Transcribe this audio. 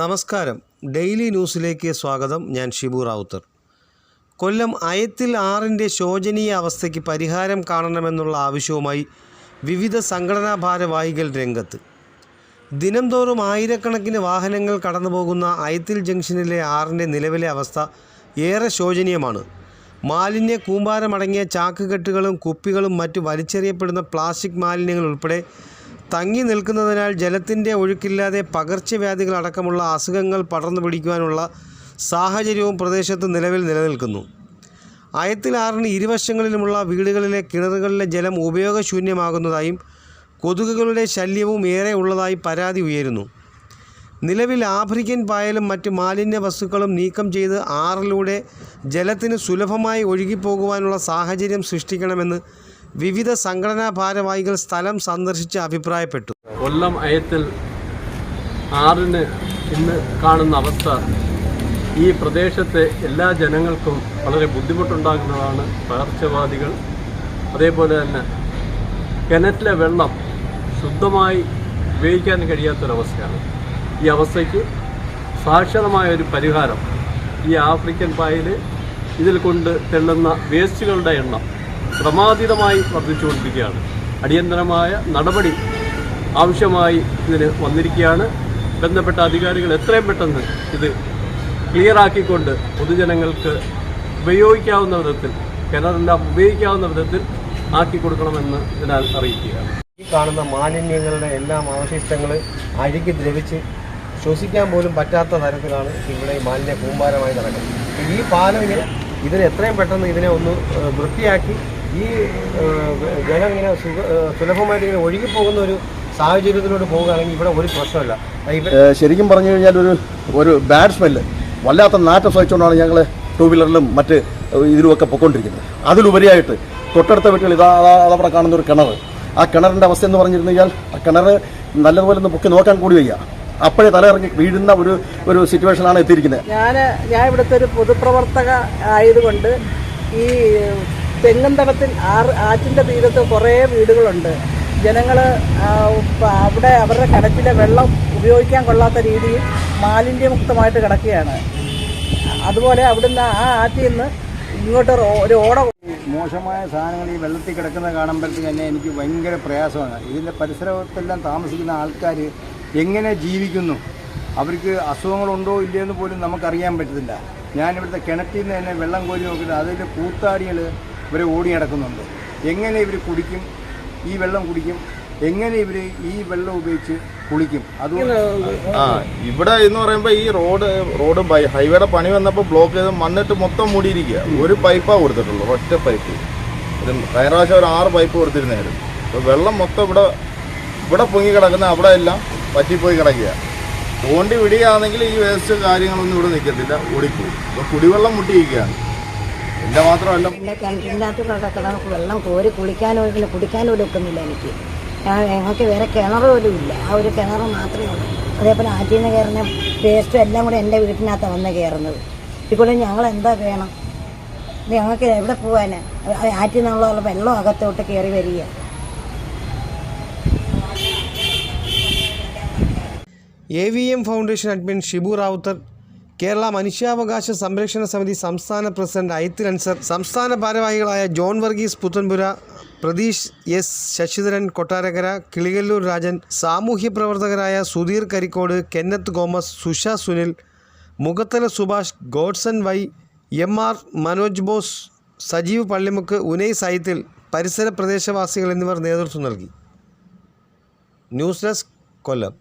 നമസ്കാരം. ഡെയിലി ന്യൂസിലേക്ക് സ്വാഗതം. ഞാൻ ഷിബു റാവുത്തർ. കൊല്ലം അയത്തിൽ ആറിന്റെ ശോചനീയ അവസ്ഥയ്ക്ക് പരിഹാരം കാണണമെന്നുള്ള ആവശ്യവുമായി വിവിധ സംഘടനാ ഭാരവാഹികൾ രംഗത്ത്. ദിനംതോറും ആയിരക്കണക്കിന് വാഹനങ്ങൾ കടന്നുപോകുന്ന അയത്തിൽ ജംഗ്ഷനിലെ ആറിന്റെ നിലവിലെ അവസ്ഥ ഏറെ ശോചനീയമാണ്. മാലിന്യ കൂമ്പാരമടങ്ങിയ ചാക്കുകെട്ടുകളും കുപ്പികളും മറ്റു വലിച്ചെറിയപ്പെടുന്ന പ്ലാസ്റ്റിക് മാലിന്യങ്ങൾ ഉൾപ്പെടെ തങ്ങി നിൽക്കുന്നതിനാൽ ജലത്തിന്റെ ഒഴുക്കില്ലാതെ പകർച്ചവ്യാധികൾ അടക്കമുള്ള അസുഖങ്ങൾ പടർന്നു പിടിക്കുവാനുള്ള സാഹചര്യവും പ്രദേശത്ത് നിലവിൽ നിലനിൽക്കുന്നു. അയത്തിലാറിന് ഇരുവശങ്ങളിലുമുള്ള വീടുകളിലെ കിണറുകളിലെ ജലം ഉപയോഗശൂന്യമാകുന്നതായും കൊതുകുകളുടെ ശല്യവും ഏറെ ഉള്ളതായി പരാതി ഉയരുന്നു. നിലവിൽ ആഫ്രിക്കൻ പായലും മറ്റ് മാലിന്യ വസ്തുക്കളും നീക്കം ചെയ്ത് ആറിലൂടെ ജലത്തിന് സുലഭമായി ഒഴുകിപ്പോകുവാനുള്ള സാഹചര്യം സൃഷ്ടിക്കണമെന്ന് വിവിധ സംഘടനാ ഭാരവാഹികൾ സ്ഥലം സന്ദർശിച്ച് അഭിപ്രായപ്പെട്ടു. കൊല്ലം അയത്തിൽ ആറിന് ഇന്ന് കാണുന്ന അവസ്ഥ ഈ പ്രദേശത്തെ എല്ലാ ജനങ്ങൾക്കും വളരെ ബുദ്ധിമുട്ടുണ്ടാകുന്നതാണ് പകർച്ചവാദികൾ അതേപോലെ തന്നെ കിണറ്റിലെ വെള്ളം ശുദ്ധമായി ഉപയോഗിക്കാൻ കഴിയാത്തൊരവസ്ഥയാണ്. ഈ അവസ്ഥയ്ക്ക് സാക്ഷരമായ ഒരു പരിഹാരം ഈ ആഫ്രിക്കൻ പായൽ ഇതിൽ കൊണ്ട് തെള്ളുന്ന വേസ്റ്റുകളുടെ എണ്ണം ക്രമാതീതമായി വർദ്ധിച്ചുകൊണ്ടിരിക്കുകയാണ്. അടിയന്തരമായ നടപടി ആവശ്യമായി ഇതിന് വന്നിരിക്കുകയാണ്. ബന്ധപ്പെട്ട അധികാരികൾ എത്രയും പെട്ടെന്ന് ഇത് ക്ലിയറാക്കിക്കൊണ്ട് പൊതുജനങ്ങൾക്ക് ഉപയോഗിക്കാവുന്ന വിധത്തിൽ കിണറെല്ലാം ഉപയോഗിക്കാവുന്ന വിധത്തിൽ ആക്കി കൊടുക്കണമെന്ന് ഇതിനാൽ അറിയിക്കുകയാണ്. ഈ കാണുന്ന മാലിന്യങ്ങളുടെ എല്ലാം അവശിഷ്ടങ്ങൾ അഴുകി ദ്രവിച്ച് ശ്വസിക്കാൻ പോലും പറ്റാത്ത തരത്തിലാണ് ഇവിടെ മാലിന്യ കൂമ്പാരമായി നടക്കുന്നത്. ഈ പാലവിന് ഇതിന് എത്രയും പെട്ടെന്ന് ഇതിനെ ഒന്ന് വൃത്തിയാക്കി ഈ ജനം ജലം ഇങ്ങനെ സുലഭമായിട്ട് ഇങ്ങനെ ഒഴുകിപ്പോകുന്ന ഒരു സാഹചര്യത്തിലോട്ട് പോവുകയാണെങ്കിൽ ഇവിടെ ഒരു പ്രശ്നമില്ല. ശരിക്കും പറഞ്ഞു കഴിഞ്ഞാൽ ഒരു ഒരു ബാഡ് സ്മെല്ല് വല്ലാത്ത നാറ്റം സഹിച്ചുകൊണ്ടാണ് ഞങ്ങൾ ടൂ വീലറിലും മറ്റ് ഇതിലുമൊക്കെ പൊയ്ക്കൊണ്ടിരിക്കുന്നത് അതിലുപരിയായിട്ട് തൊട്ടടുത്ത വീട്ടിൽ ഇതാ അതാ- അതവിടെ കാണുന്ന ഒരു കിണർ ആ കിണറിന്റെ അവസ്ഥ എന്ന് പറഞ്ഞിരുന്നു കഴിഞ്ഞാൽ ആ കിണറ് നല്ലതുപോലെ ഒന്ന് പൊക്കി നോക്കാൻ കൂടി വയ്യ. അപ്പോഴേ തലയിറങ്ങി വീഴുന്ന ഒരു ഒരു സിറ്റുവേഷനാണ് എത്തിയിരിക്കുന്നത്. ഞാൻ ഞാൻ ഇവിടുത്തെ ഒരു പൊതുപ്രവർത്തക ആയതുകൊണ്ട് ഈ തെങ്ങുംതടത്തിൽ ആറ് ആറ്റിന്റെ തീരത്ത് കുറേ വീടുകളുണ്ട്. ജനങ്ങൾ അവിടെ അവരുടെ കിടപ്പിലെ വെള്ളം ഉപയോഗിക്കാൻ കൊള്ളാത്ത രീതിയിൽ മാലിന്യമുക്തമായിട്ട് കിടക്കുകയാണ്. അതുപോലെ അവിടുന്ന് ആ ആറ്റിൽ നിന്ന് ഇങ്ങോട്ട് ഒരു ഓട മോശമായ സാധനങ്ങൾ ഈ വെള്ളത്തിൽ കിടക്കുന്നത് കാണുമ്പോഴത്തേക്ക് തന്നെ എനിക്ക് ഭയങ്കര പ്രയാസമാണ്. ഇതിന്റെ പരിസരത്തെല്ലാം താമസിക്കുന്ന ആൾക്കാർ എങ്ങനെ ജീവിക്കുന്നു? അവർക്ക് അസുഖങ്ങളുണ്ടോ ഇല്ലയെന്ന് പോലും നമുക്കറിയാൻ പറ്റത്തില്ല. ഞാനിവിടുത്തെ കിണറ്റിൽ നിന്ന് തന്നെ വെള്ളം കോരി നോക്കിയിട്ട് അതിൽ കൂത്താടികൾ ഇവരെ ഓടി നടക്കുന്നുണ്ട്. എങ്ങനെ ഇവർ കുടിക്കും ഈ വെള്ളം കുടിക്കും. എങ്ങനെ ഇവർ ഈ വെള്ളം ഉപയോഗിച്ച് കുളിക്കും? അത് ആ ഇവിടെ എന്ന് പറയുമ്പോൾ ഈ റോഡ് റോഡ് ഹൈവേയുടെ പണി വന്നപ്പോൾ ബ്ലോക്ക് ചെയ്ത് മണ്ണിട്ട് മൊത്തം മൂടിയിരിക്കുക ഒരു പൈപ്പാ കൊടുത്തിട്ടുള്ളൂ ഒറ്റ പൈപ്പ് ഇത് കഴിഞ്ഞ പ്രാവശ്യം ഒരു ആറ് പൈപ്പ് കൊടുത്തിരുന്നായിരുന്നു. അപ്പൊ വെള്ളം മൊത്തം ഇവിടെ ഇവിടെ പൊങ്ങി കിടക്കുന്ന അവിടെ എല്ലാം പറ്റിപ്പോയി കിടക്കുക തോണ്ടി വിടുകയാണെങ്കിൽ ഈ വേസ്റ്റ് കാര്യങ്ങളൊന്നും ഇവിടെ നിൽക്കത്തില്ല ഓടിപ്പോയി അപ്പോൾ കുടിവെള്ളം മുട്ടിയിരിക്കുകയാണ് എന്റെ മാത്രമല്ല. എന്റെ കിണറ്റിനകത്ത് കിടക്കണം വെള്ളം കോരി കുളിക്കാനോ ഇല്ല കുടിക്കാനോ ഒക്കുന്നില്ല എനിക്ക്. ഞാൻ ഞങ്ങൾക്ക് വേറെ കിണർ പോലും ഇല്ല. ആ ഒരു കിണർ മാത്രമേ ഉള്ളൂ. അതേപോലെ ആറ്റിൽ നിന്ന് കയറുന്ന വേസ്റ്റും എല്ലാം കൂടെ എന്റെ വീട്ടിനകത്താണ് വന്ന് കയറുന്നത്. ഇപ്പോൾ ഞങ്ങൾ എന്താ വേണം? ഞങ്ങൾക്ക് എവിടെ പോകാനാ ആറ്റിൽ നിന്നുള്ള വെള്ളം അകത്തോട്ട് കയറി വരിക. A V M foundation admin Shibu Ravuthar Kerala Manushyavakasha Samrakshana Samithi സംസ്ഥാന പ്രസിഡന്റ് ഐത്തിൽ അൻസർ സംസ്ഥാന ഭാരവാഹികളായ ജോൺ വർഗീസ് പുത്തൻപുര പ്രതീഷ് എസ് ശശിധരൻ കൊട്ടാരക്കര കിളികല്ലൂർ രാജൻ സാമൂഹ്യ പ്രവർത്തകരായ Sudheer Karikode Kenneth Gomes Susha Sunil Mukhathala Subhash Godson Y M R Manoj Bose Sajeev Pallimukku Unai Aithil പരിസര പ്രദേശവാസികൾ എന്നിവർ നേതൃത്വം നൽകി. News desk Kollam.